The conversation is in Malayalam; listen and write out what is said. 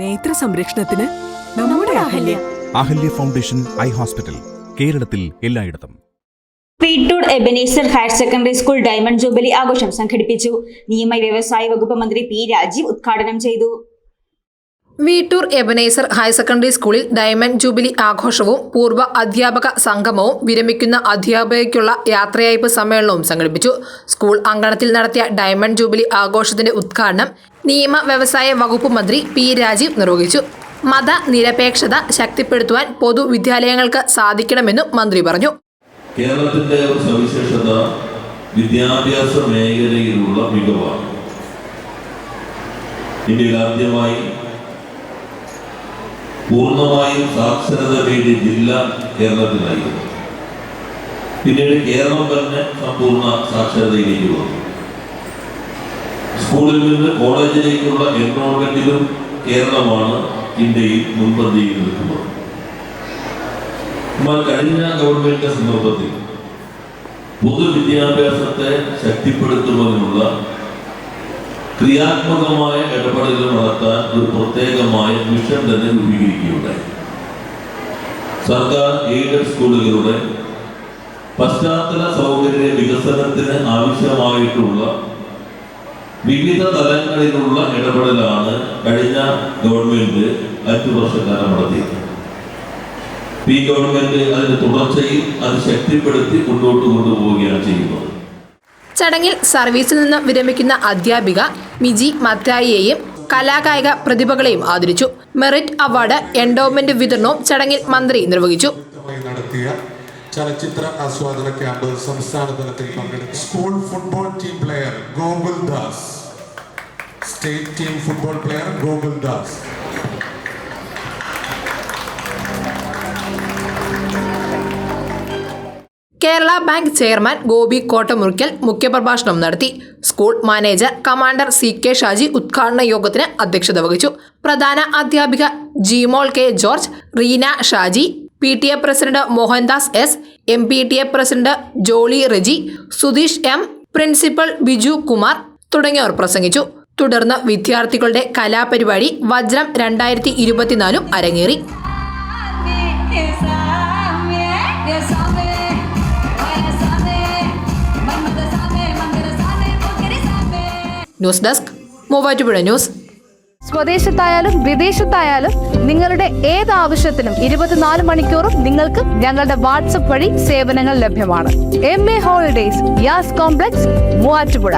നേത്ര സംരക്ഷണത്തിന് നമ്മുടെ Ahalya. Ahalya foundation eye hospital കേരളത്തിൽ എല്ലായിടത്തും. Peettoor Ebenezer higher secondary school diamond jubilee ആഘോഷം സംഘടിപ്പിച്ചു. നിയമ വ്യവസായ വകുപ്പ് മന്ത്രി പി രാജീവ് ഉദ്ഘാടനം ചെയ്തു. വീട്ടൂർ എബനേസർ ഹയർ സെക്കൻഡറി സ്കൂളിൽ ഡയമണ്ട് ജൂബിലി ആഘോഷവും പൂർവ അധ്യാപക സംഗമവും വിരമിക്കുന്ന അധ്യാപകയ്ക്കുള്ള യാത്രയയപ്പ് സമ്മേളനവും സംഘടിപ്പിച്ചു. സ്കൂൾ അങ്കണത്തിൽ നടത്തിയ ഡയമണ്ട് ജൂബിലി ആഘോഷത്തിന്റെ ഉദ്ഘാടനം നിയമ വ്യവസായ വകുപ്പ് മന്ത്രി പി രാജീവ് നിർവഹിച്ചു. മത നിരപേക്ഷത ശക്തിപ്പെടുത്തുവാൻ പൊതുവിദ്യാലയങ്ങൾക്ക് സാധിക്കണമെന്നും മന്ത്രി പറഞ്ഞു. കേരളത്തിന്റെ സവിശേഷത വിദ്യാഭ്യാസ മേഖലയിലുള്ള മികവാണ്. ഇന്ത്യയിൽ ആദ്യമായി പൂർണമായും സാക്ഷരത നേടിയ ജില്ല കേരളത്തിലായിരുന്നു. പിന്നീട് കേരളം തന്നെ സമ്പൂർണ സാക്ഷരതയിലേക്ക് വന്നു. സ്കൂളിൽ നിന്ന് കോളേജിലേക്കുള്ള എൻറോൾമെന്റിലും കേരളമാണ് ഇന്ത്യയിൽ മുൻപന്തിയിൽ നിൽക്കുന്നത്. എന്നാൽ കഴിഞ്ഞ ഗവൺമെന്റിന്റെ സന്ദർഭത്തിൽ പൊതുവിദ്യാഭ്യാസത്തെ ശക്തിപ്പെടുത്തുന്നതിനുള്ള ക്രിയാത്മകമായ ഇടപെടലുകൾ നടത്താൻ ഒരു പ്രത്യേകമായ മിഷൻ തന്നെ രൂപീകരിക്കുകയുണ്ടായി. സർക്കാർ എയ്ഡഡ് സ്കൂളുകളുടെ പശ്ചാത്തല സൗകര്യ വികസനത്തിന് ആവശ്യമായിട്ടുള്ള വിവിധ തലങ്ങളിലുള്ള ഇടപെടലാണ് കഴിഞ്ഞ ഗവൺമെന്റ് അഞ്ചു വർഷക്കാലം നടത്തിയത്. ഈ ഗവൺമെന്റ് അതിന്റെ തുടർച്ചയിൽ അത് ശക്തിപ്പെടുത്തി മുന്നോട്ട് ചടങ്ങിൽ സർവീസിൽ നിന്ന് വിരമിക്കുന്ന അധ്യാപിക മിജി മത്തായിയെയും കലാകായിക പ്രതിഭകളെയും ആദരിച്ചു. മെറിറ്റ് അവാർഡ് എൻഡോമെന്റ് വിതരണവും ചടങ്ങിൽ മന്ത്രി നിർവഹിച്ചു. നടത്തിയ ചലച്ചിത്ര ആസ്വാദന ക്യാമ്പ് സംസ്ഥാന തലത്തിൽ പങ്കെടുത്തു. School football team player Gokul Das. State team football player Gokul Das. Kerala bank chairman Gopi Kottamurickal മുഖ്യപ്രഭാഷണം നടത്തി school manager commander C K Shaji ഉദ്ഘാടന യോഗത്തിന് അധ്യക്ഷത വഹിച്ചു പ്രധാന അധ്യാപിക Jimol K George Reena Shaji P T A president Mohandas S M P T A president Joly Reji Sudheesh M principal Biju Kumar തുടങ്ങിയവർ പ്രസംഗിച്ചു തുടർന്ന് വിദ്യാർത്ഥികളുടെ കലാപരിപാടി വജ്രം രണ്ടായിരത്തി ഇരുപത്തിനാലും അരങ്ങേറി ന്യൂസ് ഡെസ്ക് മൂവാറ്റുപുഴ ന്യൂസ്. സ്വദേശത്തായാലും വിദേശത്തായാലും നിങ്ങളുടെ ഏത് ആവശ്യത്തിനും ഇരുപത്തിനാല് മണിക്കൂറും നിങ്ങൾക്ക് ഞങ്ങളുടെ വാട്സപ്പ് വഴി സേവനങ്ങൾ ലഭ്യമാണ്. M A holidays Yas complex Muvattupuzha.